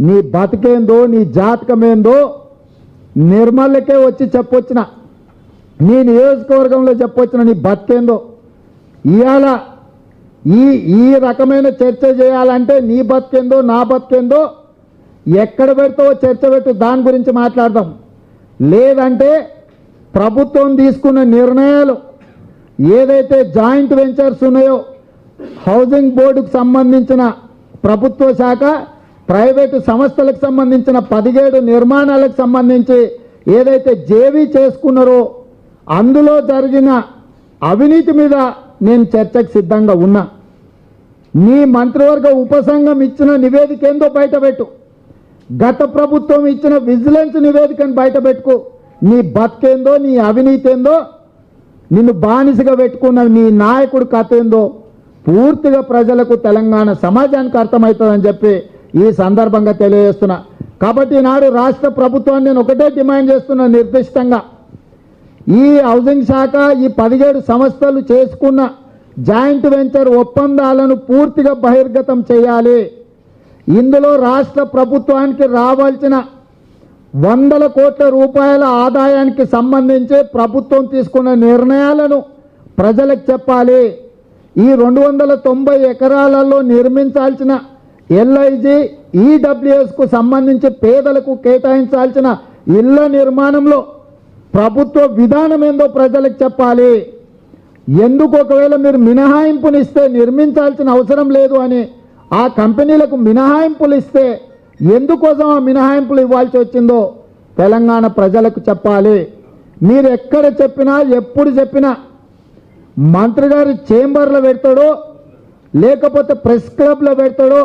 నీ బతికేందో నీ జాతకమేందో నిర్మలకే వచ్చి చెప్పొచ్చిన. నీ నియోజకవర్గంలో చెప్పొచ్చిన నీ బతికేందో. ఇవాళ ఈ ఈ రకమైన చర్చ చేయాలంటే నీ బతికేందో నా బతికేందో ఎక్కడ పెడతావో చర్చ పెట్టు దాని గురించి మాట్లాడదాం. లేదంటే ప్రభుత్వం తీసుకున్న నిర్ణయాలు ఏదైతే జాయింట్ వెంచర్స్ ఉన్నాయో హౌసింగ్ బోర్డుకు సంబంధించిన ప్రభుత్వ శాఖ ప్రైవేటు సంస్థలకు సంబంధించిన పదిహేడు నిర్మాణాలకు సంబంధించి ఏదైతే జేవీ చేసుకున్నారో అందులో జరిగిన అవినీతి మీద నేను చర్చకు సిద్ధంగా ఉన్నా. నీ మంత్రివర్గ ఉపసంఘం ఇచ్చిన నివేదిక ఏందో బయటపెట్టు గత ప్రభుత్వం ఇచ్చిన విజిలెన్స్ నివేదికను బయటపెట్టుకో నీ బతికేందో నీ అవినీతి ఏందో నిన్ను బానిసగా పెట్టుకున్న నీ నాయకుడు కథ ఏందో పూర్తిగా ప్రజలకు తెలంగాణ సమాజానికి అర్థమవుతుందని చెప్పి ఈ సందర్భంగా తెలియజేస్తున్నా. కాబట్టి ఈనాడు రాష్ట్ర ప్రభుత్వాన్ని నేను ఒకటే డిమాండ్ చేస్తున్నా నిర్దిష్టంగా. ఈ హౌసింగ్ శాఖ ఈ పదిహేడు సంస్థలు చేసుకున్న జాయింట్ వెంచర్ ఒప్పందాలను పూర్తిగా బహిర్గతం చేయాలి. ఇందులో రాష్ట్ర ప్రభుత్వానికి రావాల్సిన వందల కోట్ల రూపాయల ఆదాయానికి సంబంధించి ప్రభుత్వం తీసుకున్న నిర్ణయాలను ప్రజలకు చెప్పాలి. ఈ రెండు వందల తొంభై ఎకరాలలో నిర్మించాల్సిన ఎల్ఐజి ఈడబ్ల్యూఎస్కు సంబంధించి పేదలకు కేటాయించాల్సిన ఇళ్ళ నిర్మాణంలో ప్రభుత్వ విధానం ఏందో ప్రజలకు చెప్పాలి. ఎందుకు ఒకవేళ మీరు మినహాయింపులు ఇస్తే నిర్మించాల్సిన అవసరం లేదు అని ఆ కంపెనీలకు మినహాయింపులు ఇస్తే ఎందుకోసం ఆ మినహాయింపులు ఇవ్వాల్సి వచ్చిందో తెలంగాణ ప్రజలకు చెప్పాలి. మీరు ఎక్కడ చెప్పినా ఎప్పుడు చెప్పినా మంత్రి గారి చేంబర్లో పెడతాడో లేకపోతే ప్రెస్ క్లబ్లో పెడతాడో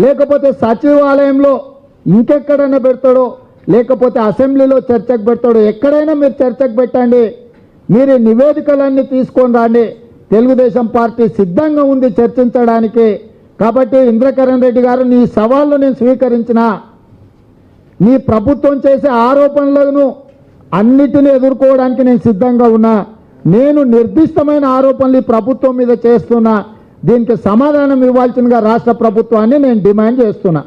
లేకపోతే సచివాలయంలో ఇంకెక్కడైనా పెడతాడో లేకపోతే అసెంబ్లీలో చర్చకు పెడతాడో ఎక్కడైనా మీరు చర్చకు పెట్టండి. మీరు నివేదికలన్నీ తీసుకొని రండి. తెలుగుదేశం పార్టీ సిద్ధంగా ఉంది చర్చించడానికి. కాబట్టి ఇంద్రకరణ్ రెడ్డి గారు నీ సవాళ్ళు నేను స్వీకరించిన నీ ప్రభుత్వం చేసే ఆరోపణలను అన్నిటిని ఎదుర్కోవడానికి నేను సిద్ధంగా ఉన్నా. నేను నిర్దిష్టమైన ఆరోపణలు ఈ ప్రభుత్వం మీద చేస్తున్నా. దీనికి సమాధానం ఇవ్వాల్సిందిగా రాష్ట్ర ప్రభుత్వాన్ని నేను డిమాండ్ చేస్తున్నా.